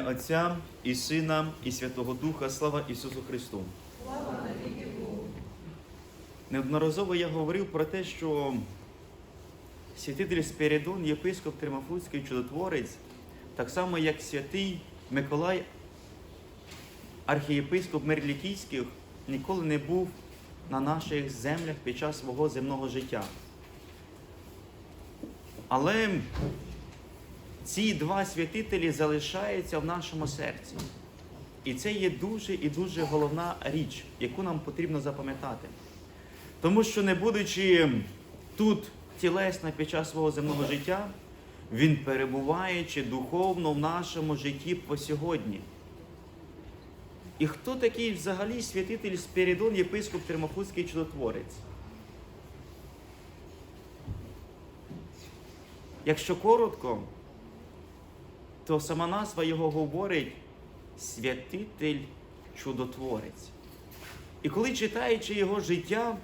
Отця і Сина, і Святого Духа, слава Ісусу Христу. Неодноразово я говорив про те, що святитель Спірідон, єпископ Тримафуцький чудотворець, так само як святий Миколай, архієпископ Мерлікійських, ніколи не був на наших землях під час свого земного життя. Але ці два святителі залишаються в нашому серці. І це є дуже і дуже головна річ, яку нам потрібно запам'ятати. Тому що, не будучи тут тілесно під час свого земного життя, він перебуваючи духовно в нашому житті по сьогодні. І хто такий взагалі святитель Спірідон, єпископ Термофузький чудотворець? Якщо коротко, то сама назва його говорить святитель чудотворець. І коли читаючи його життя,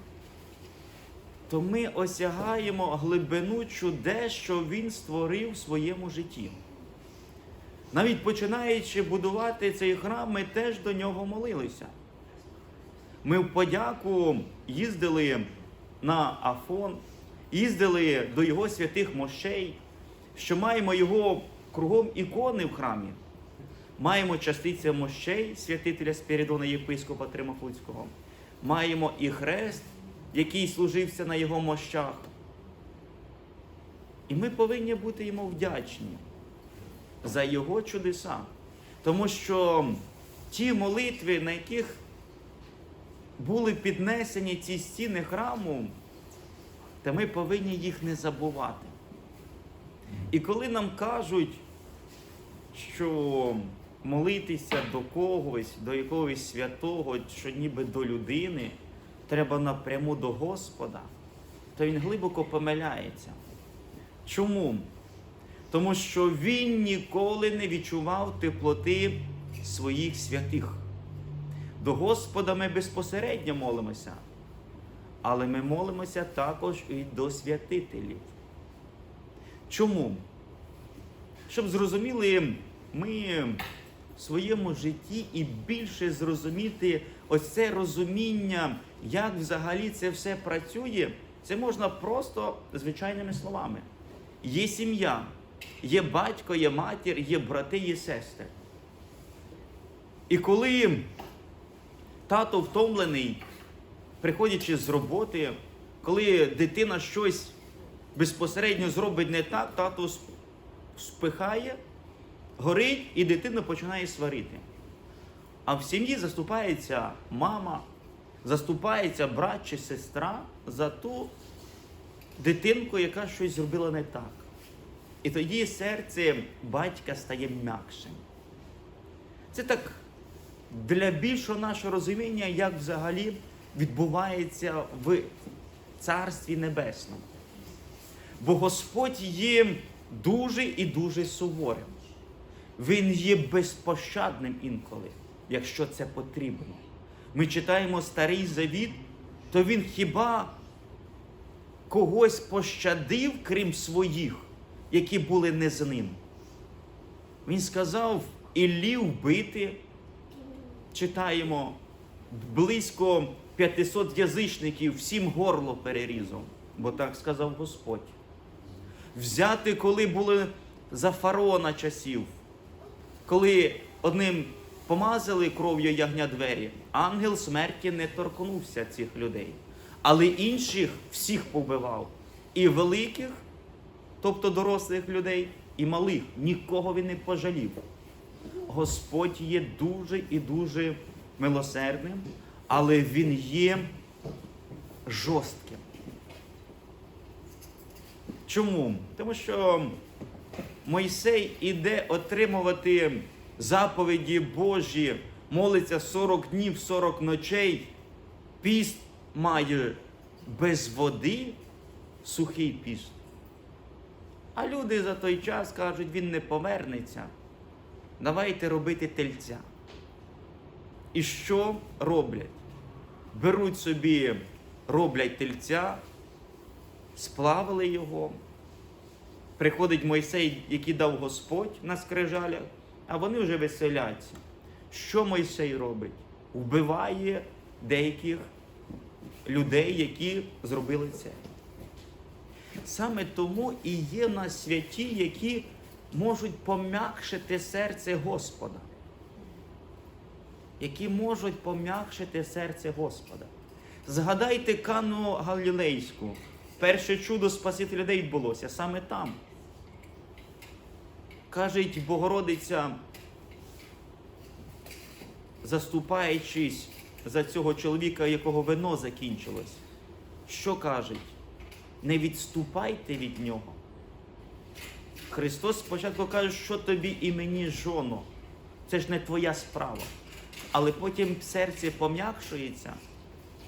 то ми осягаємо глибину чудес, що він створив в своєму житті. Навіть починаючи будувати цей храм, ми теж до нього молилися. Ми в подяку їздили на Афон, їздили до його святих мощей, що маємо його кругом ікони в храмі. Маємо частиця мощей святителя Спірідона єпископа Тримофуцького. Маємо і хрест, який служився на його мощах. І ми повинні бути йому вдячні за його чудеса. Тому що ті молитви, на яких були піднесені ці стіни храму, то ми повинні їх не забувати. І коли нам кажуть, що молитися до когось, до якогось святого, що ніби до людини, треба напряму до Господа, то він глибоко помиляється. Чому? Тому що він ніколи не відчував теплоти своїх святих. До Господа ми безпосередньо молимося, але ми молимося також і до святителів. Чому? Щоб зрозуміли ми в своєму житті і більше зрозуміти ось це розуміння, як взагалі це все працює, це можна просто звичайними словами. Є сім'я, є батько, є матір, є брати, є сестри. І коли тато втомлений, приходячи з роботи, коли дитина щось безпосередньо зробить не так, тато спихає, горить і дитина починає сварити. А в сім'ї заступається мама, заступається брат чи сестра за ту дитинку, яка щось зробила не так. І тоді серце батька стає м'якшим. Це так для більшого нашого розуміння, як взагалі відбувається в Царстві Небесному. Бо Господь є дуже і дуже суворим. Він є безпощадним інколи, якщо це потрібно. Ми читаємо Старий Завіт, то він хіба когось пощадив, крім своїх, які були не з ним. Він сказав Іллі вбити, читаємо, близько 500 язичників всім горло перерізав, бо так сказав Господь. Взяти, коли були за фараона часів, коли одним помазали кров'ю ягня двері, ангел смерті не торкнувся цих людей, але інших всіх побивав. І великих, тобто дорослих людей, і малих, нікого він не пожалів. Господь є дуже і дуже милосердним, але Він є жорстким. Чому? Тому що Мойсей іде отримувати заповіді Божі, молиться 40 днів, 40 ночей, піст має без води, сухий піст. А люди за той час кажуть, він не повернеться. Давайте робити тельця. І що роблять? Беруть собі, роблять тельця, сплавили його. Приходить Мойсей, який дав Господь на скрижалях, а вони вже веселяться. Що Мойсей робить? Вбиває деяких людей, які зробили це. Саме тому і є в нас святі, які можуть пом'якшити серце Господа. Які можуть пом'якшити серце Господа. Згадайте Кану Галілейську. Перше чудо Спасителя людей відбулося саме там. Кажуть, Богородиця, заступаючись за цього чоловіка, якого вино закінчилось, що кажуть? Не відступайте від нього. Христос спочатку каже, що тобі і мені жоно. Це ж не твоя справа. Але потім серце пом'якшується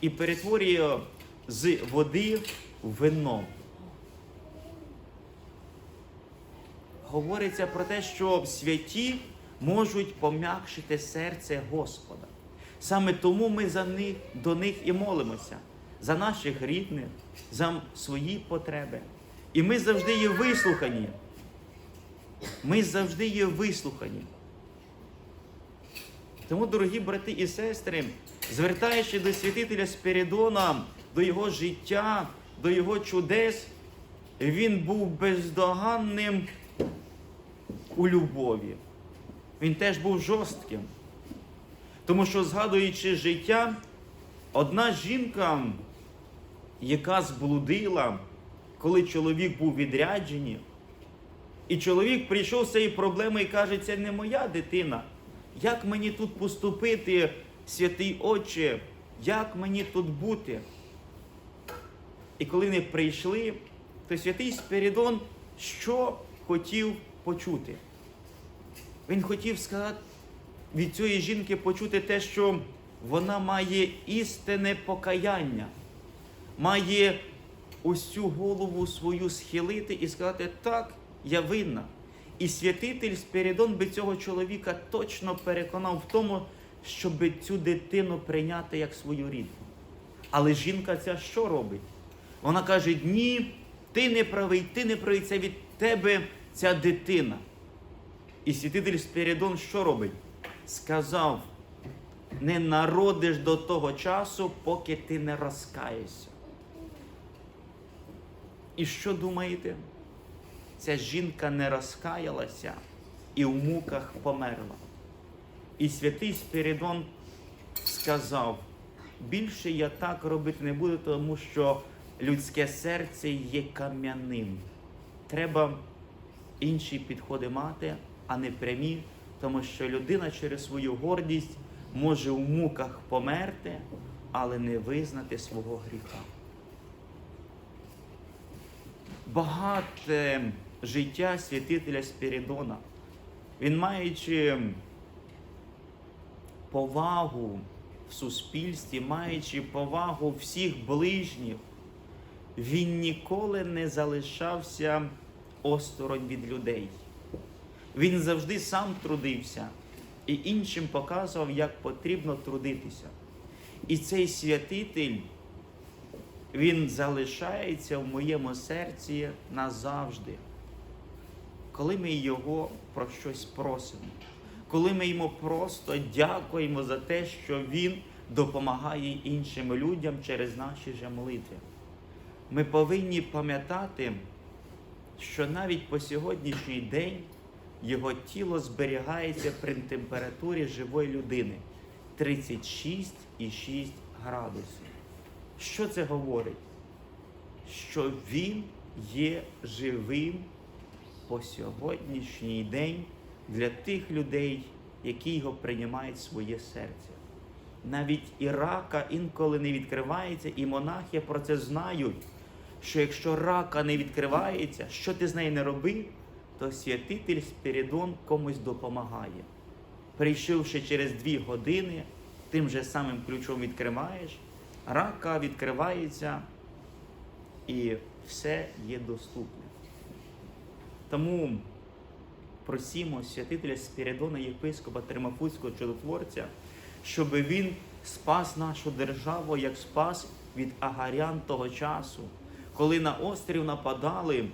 і перетворює з води в вино. Говориться про те, що святі можуть пом'якшити серце Господа. Саме тому ми за них, до них і молимося, за наших рідних, за свої потреби. І ми завжди є вислухані. Ми завжди є вислухані. Тому, дорогі брати і сестри, звертаючи до святителя Спірідона, до його життя, до його чудес, він був бездоганним у любові. Він теж був жорстким. Тому що, згадуючи життя, одна жінка, яка зблудила, коли чоловік був відряджений, і чоловік прийшов з цією проблемою і каже, це не моя дитина. Як мені тут поступити, святий Отче, як мені тут бути? І коли вони прийшли, то святий Спірідон що хотів почути? Він хотів сказати від цієї жінки почути те, що вона має істинне покаяння, має усю голову свою схилити і сказати, так, я винна. І святитель Спірідон би цього чоловіка точно переконав в тому, щоб цю дитину прийняти як свою рідну. Але жінка ця що робить? Вона каже: ні, ти не правий, ти не правий, це від тебе ця дитина. І святитель Спірідон що робить? Сказав: не народиш до того часу, поки ти не розкаєшся. І що думаєте? Ця жінка не розкаялася і в муках померла. І святий Спірідон сказав: більше я так робити не буду, тому що людське серце є кам'яним. Треба інші підходи мати, а не прямі, тому що людина через свою гордість може в муках померти, але не визнати свого гріха. Багате життя святителя Спірідона. Він маючи повагу в суспільстві, маючи повагу всіх ближніх, він ніколи не залишався осторонь від людей. Він завжди сам трудився і іншим показував, як потрібно трудитися. І цей святитель, він залишається в моєму серці назавжди. Коли ми його про щось просимо, коли ми йому просто дякуємо за те, що він допомагає іншим людям через наші же молитви. Ми повинні пам'ятати, що навіть по сьогоднішній день його тіло зберігається при температурі живої людини 36,6 градусів. Що це говорить? Що він є живим по сьогоднішній день для тих людей, які його приймають в своє серце. Навіть і рака інколи не відкривається, і монахи про це знають, що якщо рака не відкривається, що ти з нею не роби, то святитель Спірідон комусь допомагає. Прийшовши через дві години, тим же самим ключом відкриваєш, рака відкривається і все є доступне. Тому просімо святителя Спіридона, єпископа Тримафуцького чудотворця, щоб він спас нашу державу, як спас від агарян того часу, коли на острів нападали,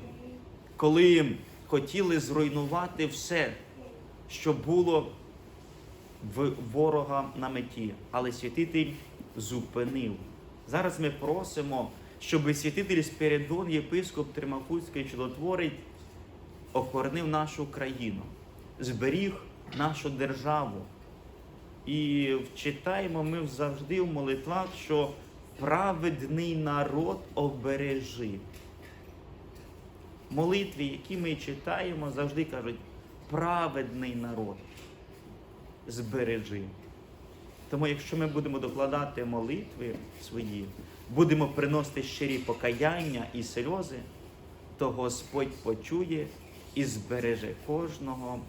коли хотіли зруйнувати все. що було в ворога на меті, але святитель зупинив. Зараз ми просимо, щоб святитель Спіридон, єпископ Тримафуцький чудотворець, охоронив нашу країну, зберіг нашу державу. І читаємо ми завжди в молитвах, що праведний народ обережи. Молитві, які ми читаємо, завжди кажуть, праведний народ збережи. Тому, якщо ми будемо докладати молитви свої, будемо приносити щирі покаяння і сльози, то Господь почує і збереже кожного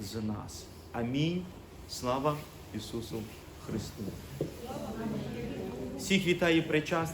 з нас. Амінь. Слава Ісусу Христу. Всіх вітає причасників.